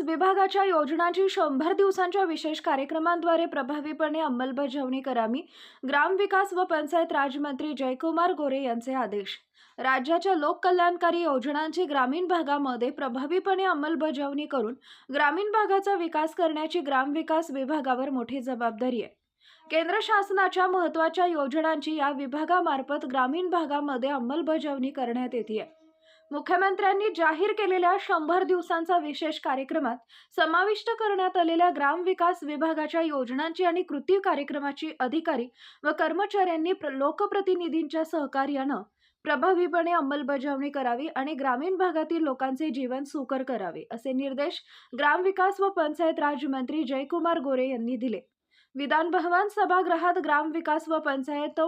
विभागाच्या योजनांची शंभर दिवसांच्या विशेष कार्यक्रमांद्वारे प्रभावीपणे अंमलबजावणी करावी. ग्रामविकास व पंचायत राजमंत्री जयकुमार गोरे यांचे आदेश. राज्याच्या लोककल्याणकारी योजनांची ग्रामीण भागामध्ये प्रभावीपणे अंमलबजावणी करून ग्रामीण भागाचा विकास करण्याची ग्रामविकास विभागावर मोठी जबाबदारी आहे. केंद्र शासनाच्या महत्त्वाच्या योजनांची या विभागामार्फत ग्रामीण भागामध्ये अंमलबजावणी करण्यात येते मुख्यमंत्र्यांनी जाहीर केलेल्या शंभर दिवसांचा विशेष कार्यक्रमात समाविष्ट करण्यात आलेल्या ग्रामविकास विभागाच्या योजनांची आणि कृती कार्यक्रमाची अधिकारी व कर्मचाऱ्यांनी प्र- लोकप्रतिनिधींच्या सहकार्यानं प्रभावीपणे अंमलबजावणी करावी आणि ग्रामीण भागातील लोकांचे जीवन सुकर करावे असे निर्देश ग्रामविकास व पंचायत राजमंत्री जयकुमार गोरे यांनी दिले. विधान भवन सभागृहात ग्रामविकास व पंचायत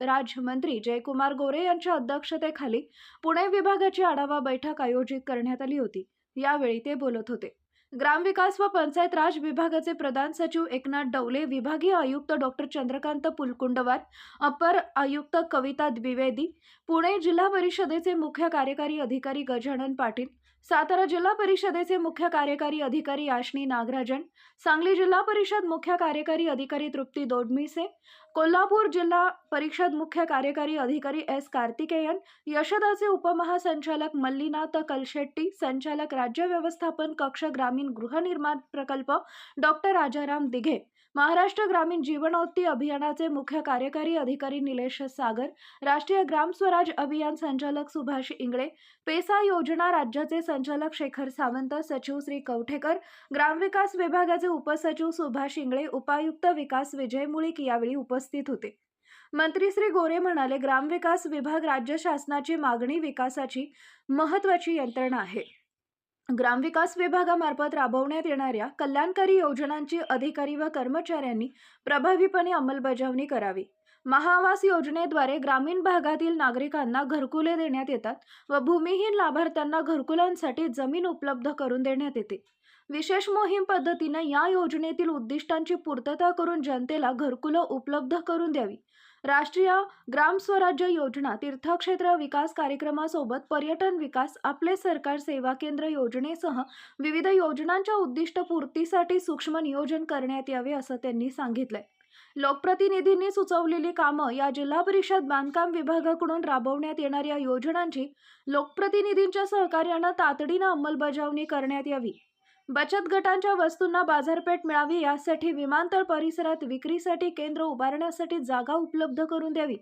राज्यमंत्री जयकुमार गोरे यांच्या अध्यक्षतेखाली पुणे विभागाची आढावा बैठक आयोजित करण्यात आली होती. यावेळी ते बोलत होते. ग्रामविकास व पंचायत राज विभागाचे प्रधान सचिव एकनाथ डवले विभागीय आयुक्त डॉक्टर चंद्रकांत पुलकुंडवार अपर आयुक्त कविता द्विवेदी पुणे जिल्हा परिषदेचे मुख्य कार्यकारी अधिकारी गजानन पाटील सातारा जिल्हा परिषदेचे मुख्य कार्यकारी अधिकारी आशनी नागराजन सांगली जिल्हा परिषद मुख्य कार्यकारी अधिकारी तृप्ती दोडमिसे कोल्हापूर जिल्हा परिषद मुख्य कार्यकारी अधिकारी एस. कार्तिकेयन यशदाचे उपमहासंचालक मल्लीनाथ कलशेट्टी संचालक राज्य व्यवस्थापन कक्ष ग्रामीण गृहनिर्माण प्रकल्प डॉक्टर राजाराम दिघे महाराष्ट्र ग्रामीण जीवनोत्ती अभियानाचे मुख्य कार्यकारी अधिकारी निलेश सागर राष्ट्रीय ग्राम स्वराज अभियान संचालक सुभाष इंगळे पेसा योजना राज्याचे संचालक शेखर सावंत सचिव श्री कवठेकर ग्रामविकास विभागाचे उपसचिव सुभाष इंगळे उपायुक्त विकास विजय मुळीक यावेळी उपस्थित होते. मंत्री श्री गोरे म्हणाले ग्रामविकास विभाग राज्य शासनाची मागणी विकासाची महत्वाची यंत्रणा आहे. ग्रामविकास विभागामार्फत राबवण्यात येणाऱ्या कल्याणकारी योजनांची अधिकारी व कर्मचाऱ्यांनी प्रभावीपणे अंमलबजावणी करावी. महाआवास योजनेद्वारे ग्रामीण भागातील नागरिकांना घरकुले देण्यात येतात व भूमिहीन लाभार्थ्यांना घरकुलांसाठी जमीन उपलब्ध करून देण्यात येते. विशेष मोहीम पद्धतीनं या योजनेतील उद्दिष्टांची पूर्तता करून जनतेला घरकुलं उपलब्ध करून द्यावी. राष्ट्रीय ग्राम स्वराज्य योजना तीर्थक्षेत्र विकास कार्यक्रमासोबत पर्यटन विकास आपले सरकार सेवा केंद्र योजनेसह विविध योजनांच्या उद्दिष्ट पूर्तीसाठी सूक्ष्म नियोजन करण्यात यावे असं त्यांनी सांगितलंय. लोकप्रतिनिधींनी सुचवलेली कामं या जिल्हा परिषद बांधकाम विभागाकडून राबवण्यात येणाऱ्या योजनांची लोकप्रतिनिधींच्या सहकार्यानं तातडीनं अंमलबजावणी करण्यात यावी. बचत गटांच्या वस्तूंना बाजारपेठ मिळावी यासाठी विमानतळ परिसरात विक्रीसाठी केंद्र उभारण्यासाठी जागा उपलब्ध करून द्यावी.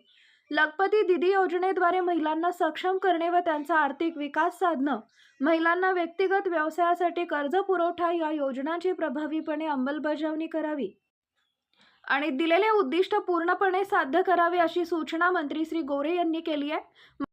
लखपती दिदी योजनेद्वारे महिलांना सक्षम करणे व त्यांचा आर्थिक विकास साधणं महिलांना व्यक्तिगत व्यवसायासाठी कर्ज पुरवठा या योजनांची प्रभावीपणे अंमलबजावणी करावी. आणि दिलेले उद्दिष्ट पूर्णपणे साध्य करावे अशी सूचना मंत्री श्री गोरे यांनी केली आहे.